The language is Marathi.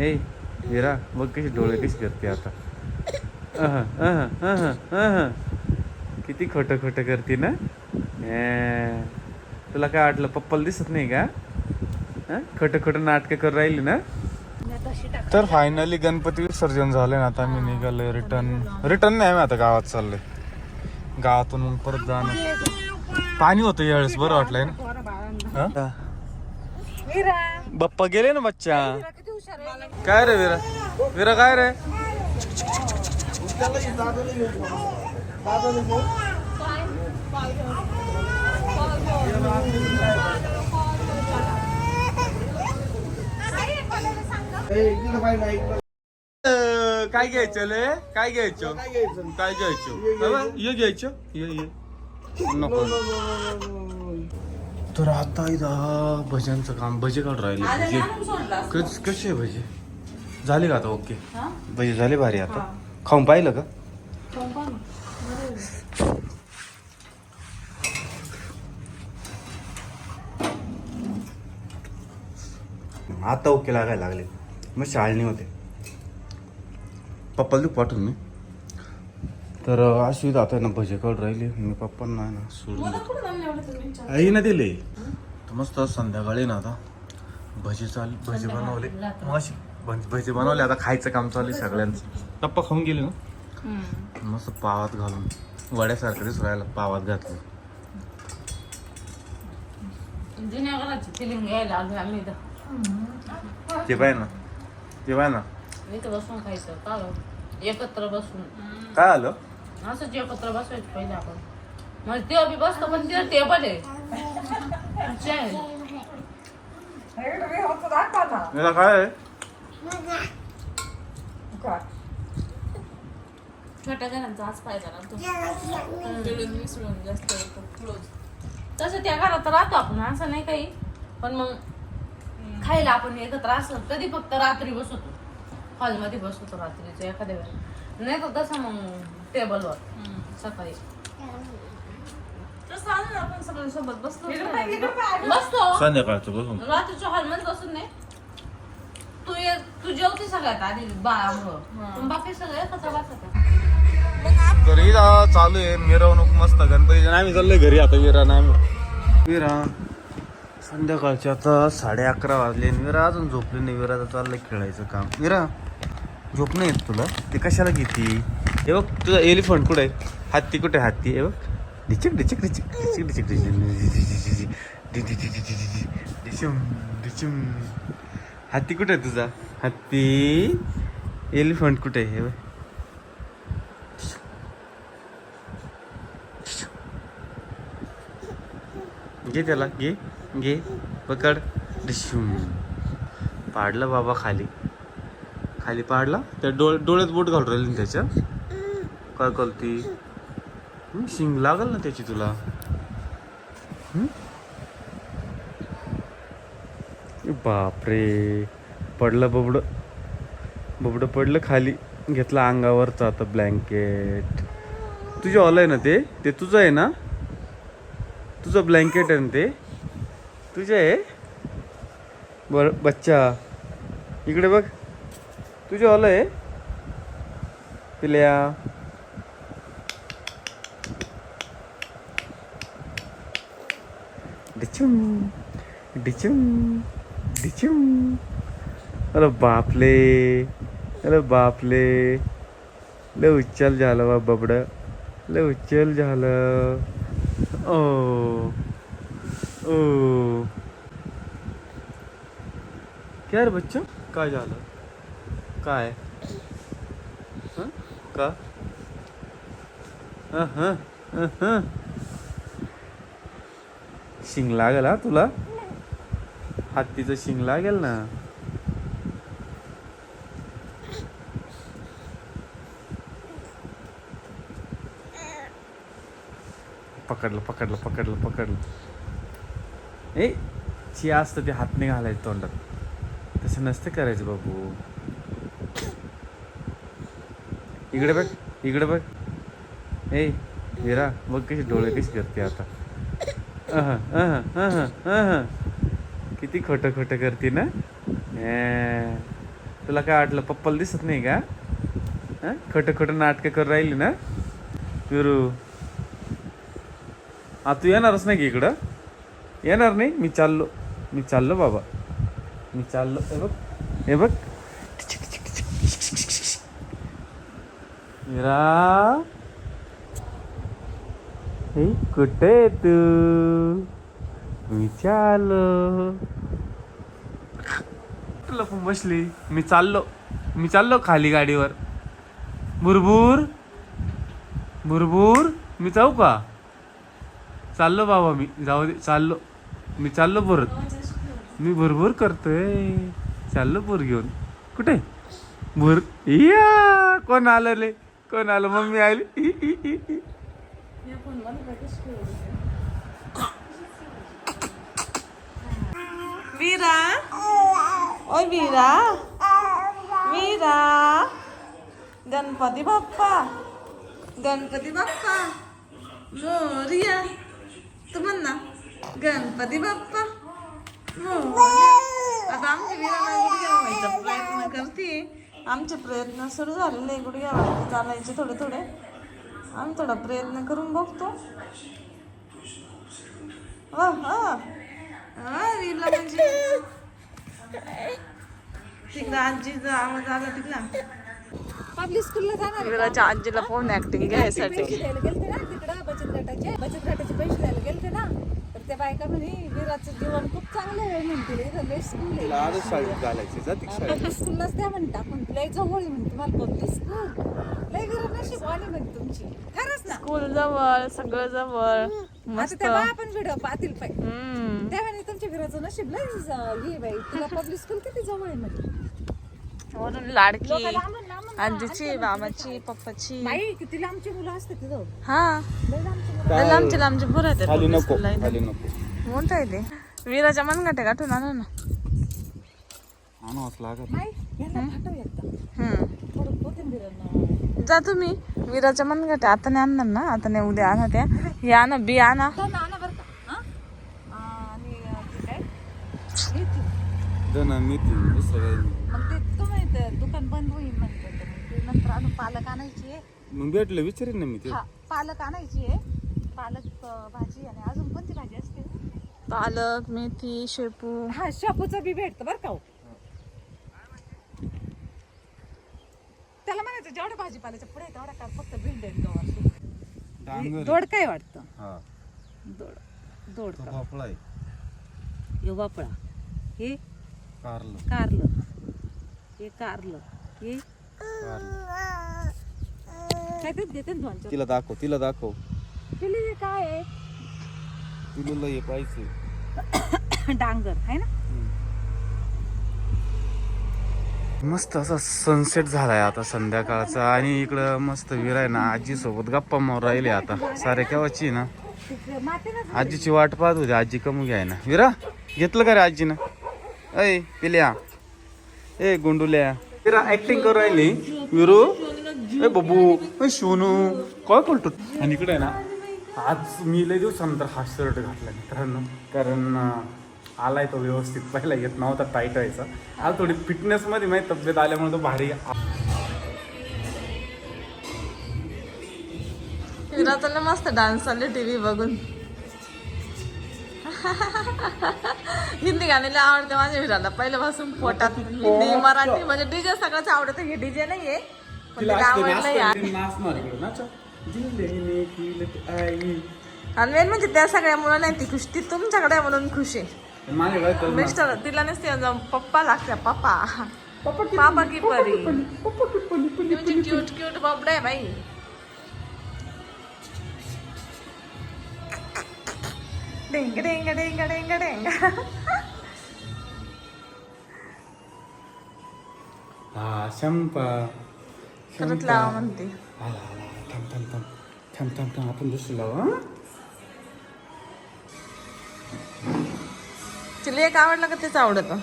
ए विरा बघ कशी डोळे कशी करते आता. अह, अह, अह, अह. किती खोटं खोटं करते ना? ए, तुला काय वाटलं पप्पाला दिसत नाही का? हं? खोटं खोटं नाटकं करून राहिली ना? तर फायनली गणपती विसर्जन झाले ना आता मी निघालोय रिटर्न रिटर्न नाही आम्ही आता गावात चाललोय. गावातून मग परत जाणं पाणी होतं यावेळेस बरं वाटलंय ना? हं? बाप्पा गेले ना बच्चा? काय रे विरा? विरा काय रे? काय घ्यायचं ले? काय घ्यायचं? काय घ्यायचं? बाबा, ये. घ्यायचं? ये ये. नको. तर आता इथं भजनचं काम भजे काढून राहिले. भजे. कस कसे आहे भजे? झाले का आता? ओके. भजे झाले भारी आता. खाऊन पाहिलं का? आता ओके लागायला लागले. मग शाळणी होते. पप्पाला देऊ पाठवून मी तर अशी आता ना भजे काढून राहिले. मी पप्पांना आहे ना सोडून आई ना दिले. मस्त संध्याकाळी ना आता भजे चाल भजे बनवले. मस्त भज- बनवले. आता खायचं काम चालू आहे सगळ्यांचं. पप्पा खाऊन गेले ना? मस्त पावात घालून. वड्यासारखं दिसू राहिला पावात घातलं. ते पाय ना ते पाय ना? एकत्र बसून. काय आलं? असंच एकत्र बसवायचं पहिले आपण. मग ते बी बसतो पण तिथं टेबल आहे. अच्छा आहे. याला काय आहे? छोट्या घरांचा आज फायदा राहतो. मिळून मिसळून जास्त क्लोज तसं त्या घरात राहतो आपण असं नाही काही. पण मग खायला आपण एकत्र असं कधी फक्त रात्री बसवतो हॉलमध्ये बसवतो रात्रीचं एखाद्या वेळेला नाही तर तसं मग टेबलवर. सकाळी. आपण बसतो संध्याकाळचं बसून. रात्रीच्या हॉलमध्ये बसून नाही तू ये तू जेवते सगळ्यात आधी बाळामुळं पण बाकी सगळे एकत्र बसतात तर चालू आहे. मिरवणूक मस्त गणपती आम्ही चाललोय घरी आता विरा आम्ही. विरा संध्याकाळचे आता साडे अकरा वाजले आणि विरा अजून झोपली नाही. विरा आता चाललंय खेळायचं काम. विरा झोप नाही येत तुला? ते कशाला घेते? हे बघ तुझा एलिफंट कुठे आहे हत्ती कुठे आहे हत्ती हे बघ डिचिक डिचिक डिचिक डिचिक डिचिक डिचिक डिचिम हत्ती कुठे आहे तुझा हत्ती एलिफंट कुठे आहे हे बघ घे त्याला घे घे पकड डिशूम पाडलं बाबा खाली खाली पाडला त्या डोळ डोळ्यात बोट घालून राहिली त्याच्या काय कळती शिंग लागल ना त्याची तुला? बापरे. पडलं बबड. बबड पडलं खाली. घेतलं अंगावरचं आता ब्लँकेट. तुझे ऑल आहे ना ते? ते तुझं आहे ना? तुझं ब्लँकेट आहे ना ते? तुझे आहे? बर बच्चा. इकडे बघ. तुझे ऑल आहे? पिल्या. डिचुम. डिचुम. डिचुम. अरे बापले. अरे बापले. लय उच्चल झालं बा बबड. लय उच्चल झालं. ओ. ओ. क्या रे बच्चो? काय झालं? काय? हं? का? हां हां हां शिंग लागेल हा तुला? हत्तीचं शिंग लागेल ना? पकडलं पकडलं पकडलं पकडलं. ए ची असतं ते हात नाही घालायचं तोंडात. तसं नसतं करायचं बाबू. इकडे बघ इकडे बघ. ए हिरा बघ कशी डोळे कशी करते आता. किती खोटं खोटं करते ना? ए, तुला काय वाटलं पप्पाला दिसत नाही का? हं? खोटं खोटं नाटकं करून राहिली ना? विरू हा तू येणारच नाही की इकडं? येणार नाही? मी चाललो. मी चाललो बाबा. मी चाललो. हे बघ. हे बघ. मीरा. हे कुठे तू? मी चाललो लपून बसली. मी चाललो. मी चाललो खाली गाडीवर. भुरभूर भुरभूर मी जाऊ का? चाललो बाबा मी. जाऊ दे. चाललो. मी चाललो परत. मी भरभर करतोय. चाललो पोर घेऊन. कुठे? भर या! कोण आलं रे? कोण आलं? मम्मी आली. वीरा ओय वीरा वीरा गणपती बाप्पा गणपती बाप्पा मोरिया तू म्हण ना गणपती बाप्पा. आता आमच्या वीराला गुडघ्या व्हायचा प्रयत्न करते आमचे प्रयत्न सुरू झालेले गुडघ्या व्हायचे चालायचे थोडे थोडे आम्ही थोडा प्रयत्न करून बघतो. हा हा. हा, रीला म्हणजे. तिकडा आजीचा आवाज आला तिकडा. पब्लिक स्कूलला जाणार आजीला फोन ऍक्टिंग घ्यायसाठी. पैसे द्यायला गेलते ना तिकडं बचत गटाचे बचत गटाचे पैसे द्यायला गेलते ना. त्या बायका म्हणे विराचं जीवन खूप चांगलं आहे म्हणते इथं बेस्ट स्कूल आहे. पब्लिक स्कूललाच द्या म्हणता पण लय जवळ आहे म्हणते मला पब्लिक स्कूल लय घर नशीब आली म्हणे तुमची. खरंच ना? स्कूल जवळ सगळं जवळ. आता मस्त. तेव्हा आपण व्हिडिओ पाहतील पाय हम्म. तुमच्या घराचं नशीब लय ज- हे बाई तुला पब्लिक स्कूल किती जवळ आहे म्हणजे वरून लाडकी आजीची मामाची पप्पाची. बाई किती लांबची मुलं असते तिथं? हा. लय लांबची लांबचे पोरं आहेत खाली नको school ला इथं. खाली नको. मोठं आहे ते. विराच्या मनगट्या गाठून आणा ना. आणावंच लागत बाई यांना पाठव एकदा. हम्म. थोडं कोथिंबीर आणि. जा तुम्ही. विराच्या मनगट्या आता नाही आणणार ना आता नाही उद्या आणा त्या. हे आणा बी आणा. दोन आणा बरं का? हा? आणि अं, ते काय? मेथी. दुसरं काही नाही. दुकान बंद होईल म्हणते मग ते नंतर आणून पालक आणायची आहे. मग भेटलं विचारेन ना मी ते. हा पालक आणायची आहे. पालक अं, भाजी आणि अजून कोणती भाजी असते? पालक मेथी शेपू. हा शापूचं बी भेटतं बरं का हो. त्याला म्हणायचं जेवढ्या भाजीपाल्याच्या पुढे आहे, तेवढ्या काय फक्त भेंड गवार डांगर. दोड काय वाटतं? हा. दोड दोड तो का? भोपळा आहे. हे वापळा हे? कारलं. कारलं. हे कारलं. हे? कारलं. काय ते देते ना दोनच्या तिला दाखव तिला दाखव. पिली हे काय आहे? तिला हे पाहिजे. डांगर आहे ना? मस्त असा सनसेट झालाय आता संध्याकाळचा आणि इकडं मस्त विरा आहे ना आजी सोबत गप्पा मारून राहिले आता. सारे केव्हाची आहे ना? तिकडे मातीनं आजीची वाट पाहत होती आजी कमी घ्याय ना विरा घेतलं का रे आजीनं? अय पिल्या. ए गुंडुल्या. विरा ऍक्टिंग करू राहिली विरू. ए बबू. ए सोनू काय करतो आणि इकडे आहे ना आज मी लय दिवसानंतर हा शर्ट घातला मित्रांनो कारण आलाय तो व्यवस्थित. पहिला येत नव्हता टाईट व्हायचा. आज थोडी फिटनेस मध्ये माहिती तब्येत आल्यामुळे तो भारी मस्त डान्स चालले टीव्ही बघून. हिंदी गाणे लय आवडते माझ्या विराला पहिल्यापासून पोटात हिंदी मराठी म्हणजे डीजे सगळंच आवडतं हे डीजे नाहीये. पण तिला आवडलं यार. आणि मेन म्हणजे त्या सगळ्या मुलं नाही ती खुश. ती तुमच्याकडे आहे म्हणून खुश आहे. मिस्टर तिला नसते जाऊन पप्पा लागते पप्पा. पापा की परी. तुमची क्यूट क्यूट बबडे आहे बाई. डेंग डेंग डेंग डेंग डेंग हा शंपा परत लावा म्हणते आला आला थांब थांब थांब थांब थांब थांब आपण दुसरं लावू हं? तिला एक आवडलं का तेच आवडतं